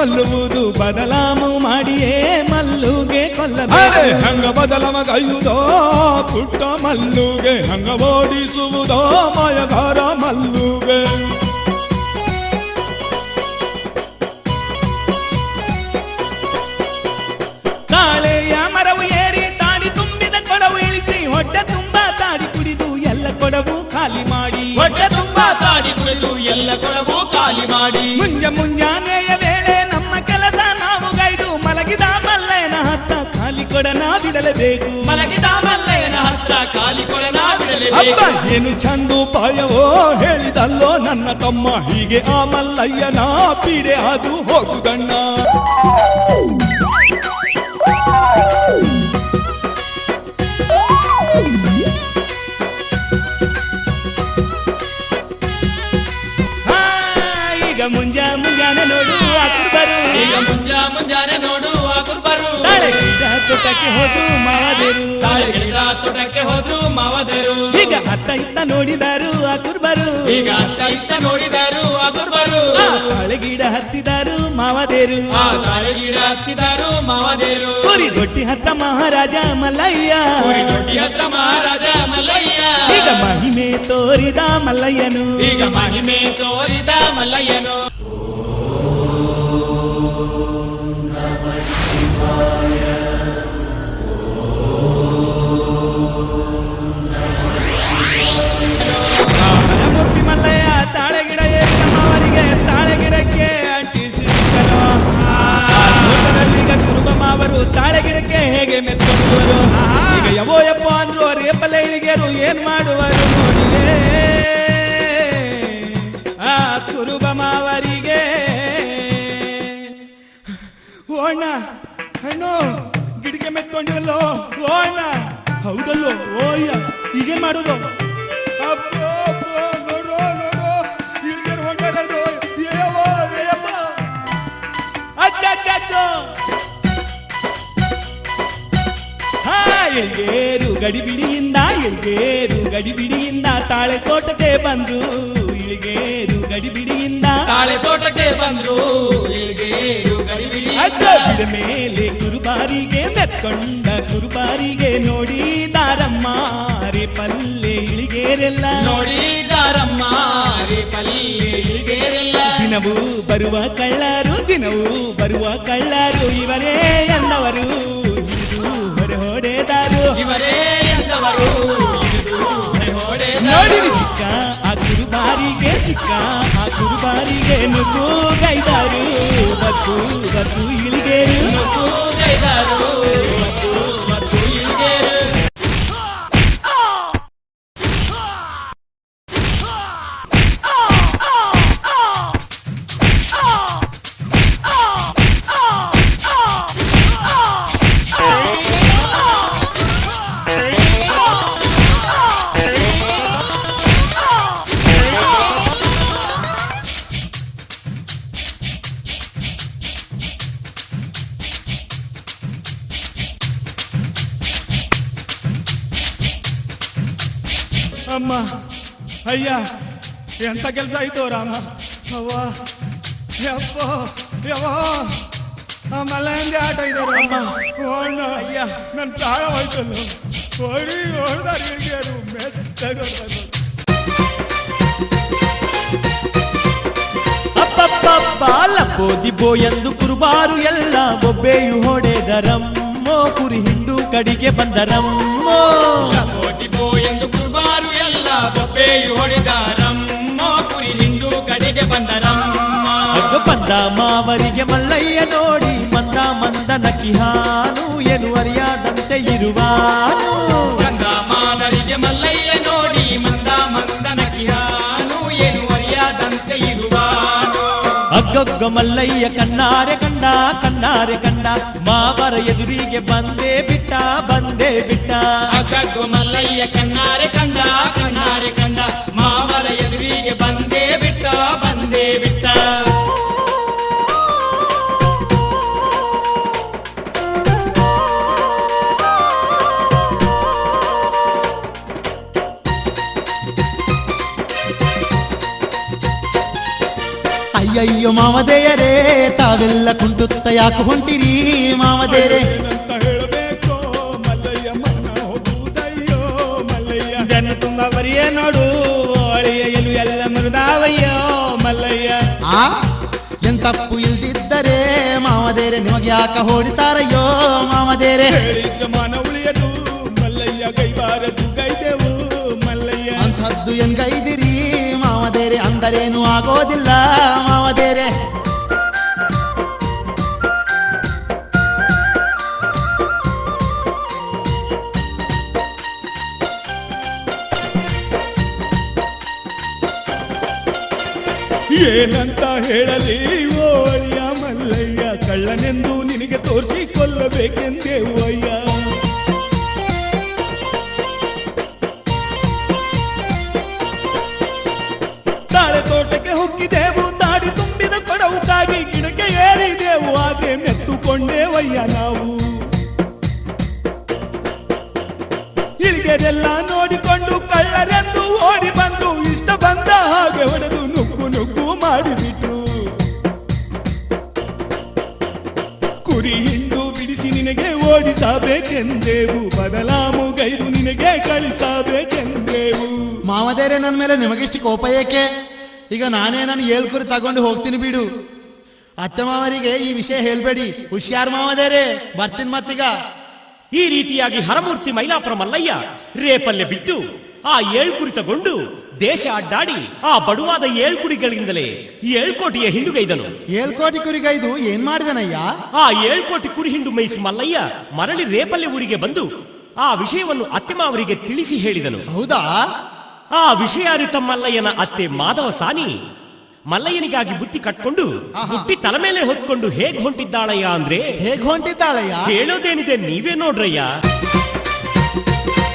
ಕೊಲ್ಲುವುದು ಬದಲಾಮು ಮಾಡಿಯೇ ಮಲ್ಲುಗೆ ಕೊಲ್ಲದೆ ಕೊಲ್ಲಬೇಕು ಹಂಗ ಬದಲಮಗೈಯುವುದೋ ಪುಟ್ಟ ಮಲ್ಲುಗೆ ಹಂಗ ಓಡಿಸುವುದೋ? ಮಾಯಗಾರ ಮಲ್ಲುಗೆ. ತಾಳೆಯ ಮರವು ಏರಿ ತಾಡಿ ತುಂಬಿದ ಕೊಡವು ಇಳಿಸಿ ಹೊಟ್ಟೆ ತುಂಬಾ ತಾಡಿ ಕುಡಿದು ಎಲ್ಲ ಕೊಡವು ಖಾಲಿ ಮಾಡಿ. ಹೊಟ್ಟೆ ತುಂಬಾ ತಾಡಿ ಕುಡಿದು ಎಲ್ಲ ಕೊಡವು ಖಾಲಿ ಮಾಡಿ. ಮುಂಜ ಮುಂಜಾನೆಯ ಮಲ್ಲಯ್ಯನ ಹತ್ತ ಖಾಲಿ ಕೊಡನ ಬಿಡಲೇಬೇಕು ಮಲಗಿದ ಮಲ್ಲಯ್ಯನ ಹತ್ರ ಖಾಲಿ ಕೊಡನ ಅಬ್ಬ ಬಿಡಲೇಬೇಕು ಏನು ಚಂದು ಪಾಯವೋ ಹೇಳಿದಲ್ಲೋ ನನ್ನ ತಮ್ಮ ಹೀಗೆ ಆ ಮಲ್ಲಯ್ಯನ ಪೀಡೆ ಅದು ಹೋಗುದಣ್ಣ ಹಾ, ಈಗ ಮುಂಜ ಮುಂಜಾನೆ ನೋಡು ಆ ಕುರುಬರು ಈಗ ಮುಂಜಾ ಮುಂಜಾನೆ ತೋಟಕ್ಕೆ ಹೋದು ಮಾವದೇರು ತಾಳೆ ಗಿಡ ತೋಟಕ್ಕೆ ಹೋದ್ರು ಮಾವದರು ಈಗ ಅತ್ತ ಇತ್ತ ನೋಡಿದಾರು ಆ ಕುರುಬರು ಈಗ ಅತ್ತ ಇತ್ತ ನೋಡಿದರು ಆ ಕುರ್ಬರು ಆ ತಾಳೆ ಗಿಡ ಹತ್ತಿದಾರು ಮಾವದೇರು ಆ ತಾಳೆ ಗಿಡ ಹತ್ತಿದರು ಮಾವದೇರು ಕುರಿ ದೊಡ್ಡಿ ಹತ್ರ ಮಹಾರಾಜ ಮಲ್ಲಯ್ಯ ಊರಿ ದೊಡ್ಡಿ ಹತ್ರ ಮಹಾರಾಜ ಮಲ್ಲಯ್ಯ ಈಗ ಮಹಿಮೆ ತೋರಿದ ಮಲ್ಲಯ್ಯನು ಈಗ ಮಹಿಮೆ ತೋರಿದ ಮಲ್ಲಯ್ಯನು ಮೆತ್ತುವರು ಈಗ ಯವೋ ಯಪ್ಪ ಅಂದ್ರು ರೇಪಲೆ ಇಳಿಗೆರು ಏನ್ ಮಾಡುವರು ನೋಡಿರೆ ಆ ಕುರುಬ ಮಾವರಿಗೆ ಓಣ್ಣ ಹೆಣ್ಣು ಗಿಡಕ್ಕೆ ಮೆತ್ಕೊಂಡಿವಲ್ಲೋ ಓಣ್ಣ ಹೌದಲ್ಲೋ ಓಯ್ಯ ಈಗೇನ್ ಮಾಡೋದು ಎಲ್ಗೇರು ಗಡಿಬಿಡಿಯಿಂದ ಎಲ್ಗೇರು ಗಡಿಬಿಡಿಯಿಂದ ತಾಳೆ ತೋಟಕ್ಕೆ ಬಂದ್ರು. ಇಳಿಗೇರು ಗಡಿಬಿಡಿಯಿಂದ ತಾಳೆ ತೋಟಕ್ಕೆ ಬಂದ್ರು. ಇಲ್ಗೇರು ಗಡಿಬಿಡಿ ಗಿಡ ಮೇಲೆ ಕುರುಬಾರಿಗೆ ಮೆತ್ಕೊಂಡ ಕುರುಬಾರಿಗೆ ನೋಡಿದಾರಮ್ಮ ರೇ ಪಲ್ಲೆ ಇಳಿಗೇರೆಲ್ಲ ನೋಡಿದಾರಮ್ಮ ರೇ ಪಲ್ಲೆ ಇಳಿಗೇರೆಲ್ಲ ದಿನವೂ ಬರುವ ಕಳ್ಳರು ದಿನವೂ ಬರುವ ಕಳ್ಳರು ಇವರೇ ಎಂದವರು ಎಂದವರು ಹೊಡೆದರು. ನೋಡಿರಿ ಚಿಕ್ಕ ಆ ಕುರುಬಾರಿಗೆ ಚಿಕ್ಕ ಆ ಕುರುಬಾರಿಗೆ ನುಗ್ಗು ಗೈದಾರು ಬತ್ತು ಬತ್ತು ಇಳಿಗೇರು ಅಮ್ಮ ಅಯ್ಯ ಎಂತ ಕೆಲಸ ಆಯ್ತು ರಾಮ ಅವ್ವ ಯಪ್ಪ ಯವೋ ಆ ಮಲ್ಲಂದಿ ಆಟ ಇದ್ದಾರೆ ಓಣ್ಣ ನನ್ನ ಪ್ರಾಣ ಹೋಯ್ತಲ್ಲ ಓಡಿ ಹಿರಿಯರು ಮೆತ್ತಗೊಂಡು ಅಪ್ಪಪ್ಪಪ್ಪ ಲಪ್ಪೋ ಎಂದು ಕುರುಬಾರು ಎಲ್ಲ ಬೊಬ್ಬೆಯು ಹೊಡೆದರಮ್ಮೋ ಕುರಿ ಹಿಂಡು ಕಡಿಗೆ ಬಂದರಮ್ಮೋ ಲಪೋಟಿಪೋ ಮಾವರಿಗೆ ಮಲ್ಲಯ್ಯ ನೋಡಿ ಮಂದ ಮಂದ ನಕಿಹಾನು ಎನ್ನುವರಿಯಾದಂತೆ ಇರುವಾನು ಗಂಗ ಮಾನರಿಗೆ ಮಲ್ಲಯ್ಯ ನೋಡಿ ಮಂದ ಮಂದನ ಕಿಯಾನು ಏನು ಅರಿಯಾದಂತೆ ಇರುವಾನು ಅಗ್ಗಗ್ಗ ಮಲ್ಲಯ್ಯ ಕಣ್ಣಾರೆ ಕಂಡ ಕಣ್ಣಾರೆ ಕಂಡ ಮಾವರ ಎದುರಿಗೆ ಬಂದೇ ಬಿಟ್ಟ ಬಂದೇ ಅಯ್ಯಯ್ಯೋ ಮಾವದೇಯರೇ ತಾವೆಲ್ಲ ಕುಂಟುತ್ತ ಯಾಕೆ ಹೊಂಟಿರಿ ಮಾವದೇರೆ? ಬರಿಯ ನೋಡು ಅಳಿಯಲು ಎಲ್ಲ ಮೃದಾವಯ್ಯೋ ಮಲ್ಲಯ್ಯ. ಆ? ಎಂತಪ್ಪು ಇಲ್ದಿದ್ದರೆ ಮಾವದೇರೆ ನಿಮಗೆ ಯಾಕ ಹೊಡಿತಾರಯ್ಯೋ ಮಾವದೇರೆ? ಮಾನ ಉಳಿಯದು ಮಲ್ಲಯ್ಯ ಕೈಬಾರದು ಕೈದೆವು ಮಲ್ಲಯ್ಯ. ಅಂಥದ್ದು ಎಂಗೈದೆ ಅಂದರೇನು ಆಗೋದಿಲ್ಲ ಮಾವದೇರೆ ಏನಂತ ಹೇಳಲಿ ಓಳಿಯ ಮಲ್ಲಯ್ಯ ಕಳ್ಳನೆಂದು ನಿನಗೆ ತೋರಿಸಿಕೊಳ್ಳಬೇಕೆಂದೇವು ಅಯ್ಯ ಮೆತ್ತುಕೊಂಡೇವಯ್ಯ ನಾವು. ಇಳಿಗೆರೆಲ್ಲ ನೋಡಿಕೊಂಡು ಕಳ್ಳರೆಂದು ಓಡಿ ಬಂದು ಇಷ್ಟ ಬಂದ ಹಾಗೆ ಹೊಡೆದು ನುಗ್ಗು ನುಗ್ಗು ಮಾಡಿಬಿಟ್ರು. ಕುರಿ ಹಿಂಡು ಬಿಡಿಸಿ ನಿನಗೆ ಓಡಿಸಬೇಕೆಂದೇವು, ಬದಲಾಮು ಗೈದು ನಿನಗೆ ಕಳಿಸಬೇಕೆಂದೇವು. ಮಾವದೇರೆ ನನ್ನ ಮೇಲೆ ನಿಮಗಿಷ್ಟು ಕೋಪ ಏಕೆ? ಈಗ ನಾನೇ ನಾನು ಏಳ್ಕುರಿ ತಗೊಂಡು ಹೋಗ್ತೀನಿ ಬಿಡು. ಅತ್ತೆ ಮಾವರಿಗೆ ಈ ವಿಷಯ ಹೇಳ್ಬೇಡಿ. ಹುಷಾರ್ ಮಾವದೇರೆ ಬರ್ತೀನಿ ಮತ್ತೀಗ. ಈ ರೀತಿಯಾಗಿ ಹರಮೂರ್ತಿ ಮೈಲಾಪುರ ಮಲ್ಲಯ್ಯ ರೇಪಲ್ಲೆ ಬಿಟ್ಟು ಆ ಏಳ್ಕುರಿತಗೊಂಡು ದೇಶ ಅಡ್ಡಾಡಿ ಆ ಬಡುವಾದ ಏಳ್ಕುರಿಗಳಿಂದಲೇ ಏಳ್ಕೋಟಿಯ ಹಿಂಡುಗೈದನು. ಏಳ್ಕೋಟಿ ಕುರಿಗೈದು ಏನ್ ಮಾಡಿದನಯ್ಯ? ಆ ಏಳ್ಕೋಟಿ ಕುರಿ ಹಿಂಡು ಮೇಯಿಸಿ ಮಲ್ಲಯ್ಯ ಮರಳಿ ರೇಪಲ್ಲೆ ಊರಿಗೆ ಬಂದು ಆ ವಿಷಯವನ್ನು ಅತ್ತೆಮಾವರಿಗೆ ತಿಳಿಸಿ ಹೇಳಿದನು. ಹೌದಾ? ಆ ವಿಷಯ ಅರಿತ ಮಲ್ಲಯ್ಯನ ಅತ್ತೆ ಮಾಧವ ಸಾನಿ ಮಲ್ಲಯ್ಯನಿಗಾಗಿ ಬುತ್ತಿ ಕಟ್ಕೊಂಡು. ಬುಟ್ಟಿ ತಲೆ ಮೇಲೆ ಹೊತ್ಕೊಂಡು ಹೇಗ್ ಹೊಂಟಿದ್ದಾಳಯ್ಯ ಅಂದ್ರೆ ಹೇಗ್ ಹೊಂಟಿದ್ದಾಳಯ್ಯ ಹೇಳೋದೇನಿದೆ ನೀವೇ ನೋಡ್ರಯ್ಯ